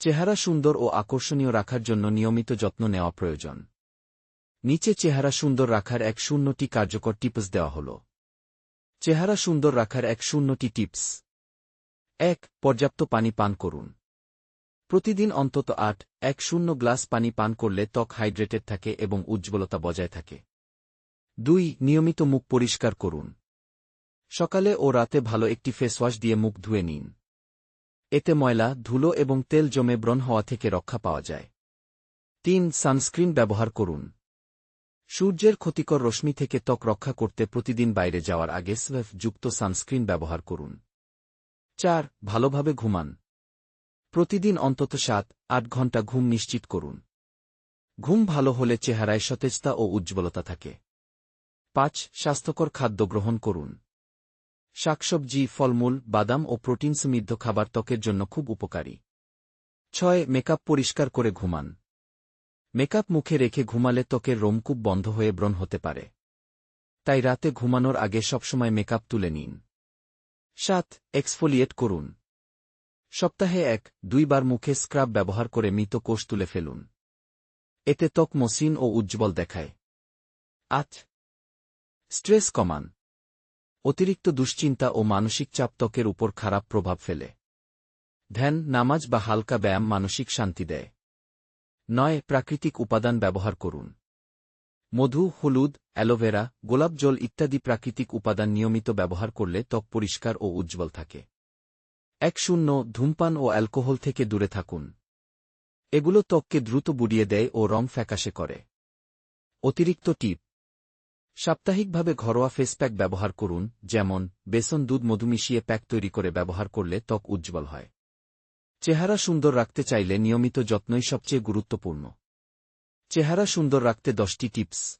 চেহারা সুন্দর ও আকর্ষণীয় রাখার জন্য নিয়মিত যত্ন নেওয়া প্রয়োজন। নিচে চেহারা সুন্দর রাখার এক শূন্যটি কার্যকর টিপস দেওয়া হল। চেহারা সুন্দর রাখার এক শূন্যটি টিপস। এক, পর্যাপ্ত পানি পান করুন। প্রতিদিন অন্তত আট, এক শূন্য গ্লাস পানি পান করলে ত্বক হাইড্রেটেড থাকে এবং উজ্জ্বলতা বজায় থাকে। দুই, নিয়মিত মুখ পরিষ্কার করুন। সকালে ও রাতে ভালো একটি ফেসওয়াশ দিয়ে মুখ ধুয়ে নিন। এতে ময়লা, ধুলো এবং তেল জমে ব্রণ হওয়া থেকে রক্ষা পাওয়া যায়। তিন, সানস্ক্রিন ব্যবহার করুন। সূর্যের ক্ষতিকর রশ্মি থেকে ত্বক রক্ষা করতে প্রতিদিন বাইরে যাওয়ার আগে স্লেফ যুক্ত সানস্ক্রিন ব্যবহার করুন। চার, ভালোভাবে ঘুমান। প্রতিদিন অন্তত সাত, আট ঘণ্টা ঘুম নিশ্চিত করুন। ঘুম ভালো হলে চেহারায় সতেজতা ও উজ্জ্বলতা থাকে। পাঁচ, স্বাস্থ্যকর খাদ্য গ্রহণ করুন। শাকসবজি, ফলমূল, বাদাম ও প্রোটিন সমৃদ্ধ খাবার ত্বকের জন্য খুব উপকারী। ছয়, মেকআপ পরিষ্কার করে ঘুমান। মেকআপ মুখে রেখে ঘুমালে ত্বকের রোমকূপ বন্ধ হয়ে ব্রণ হতে পারে। তাই রাতে ঘুমানোর আগে সবসময় মেকআপ তুলে নিন। সাত, এক্সফোলিয়েট করুন। সপ্তাহে এক, দুইবার মুখে স্ক্রাব ব্যবহার করে মৃত কোষ তুলে ফেলুন। এতে ত্বক মসৃণ ও উজ্জ্বল দেখায়। আট, স্ট্রেস কমান। অতিরিক্ত দুশ্চিন্তা ও মানসিক চাপ ত্বকের উপর খারাপ প্রভাব ফেলে। ধ্যান, নামাজ বা হালকা ব্যায়াম মানসিক শান্তি দেয়। নয়, প্রাকৃতিক উপাদান ব্যবহার করুন। মধু, হলুদ, অ্যালোভেরা, গোলাপ জল ইত্যাদি প্রাকৃতিক উপাদান নিয়মিত ব্যবহার করলে ত্বক পরিষ্কার ও উজ্জ্বল থাকে। এক, শূন্য, ধূমপান ও অ্যালকোহল থেকে দূরে থাকুন। এগুলো ত্বককে দ্রুত বুড়িয়ে দেয় ও রং ফ্যাকাশে করে। অতিরিক্ত টিপ সাপ্তাহিকভাবে ঘরোয়া ফেস প্যাক ব্যবহার করুন, যেমন, বেসন দুধ মধু মিশিয়ে প্যাক তৈরি করে ব্যবহার করলে ত্বক উজ্জ্বল হয়। চেহারা সুন্দর রাখতে চাইলে নিয়মিত যত্নই সবচেয়ে গুরুত্বপূর্ণ। চেহারা সুন্দর রাখতে দশটি টিপস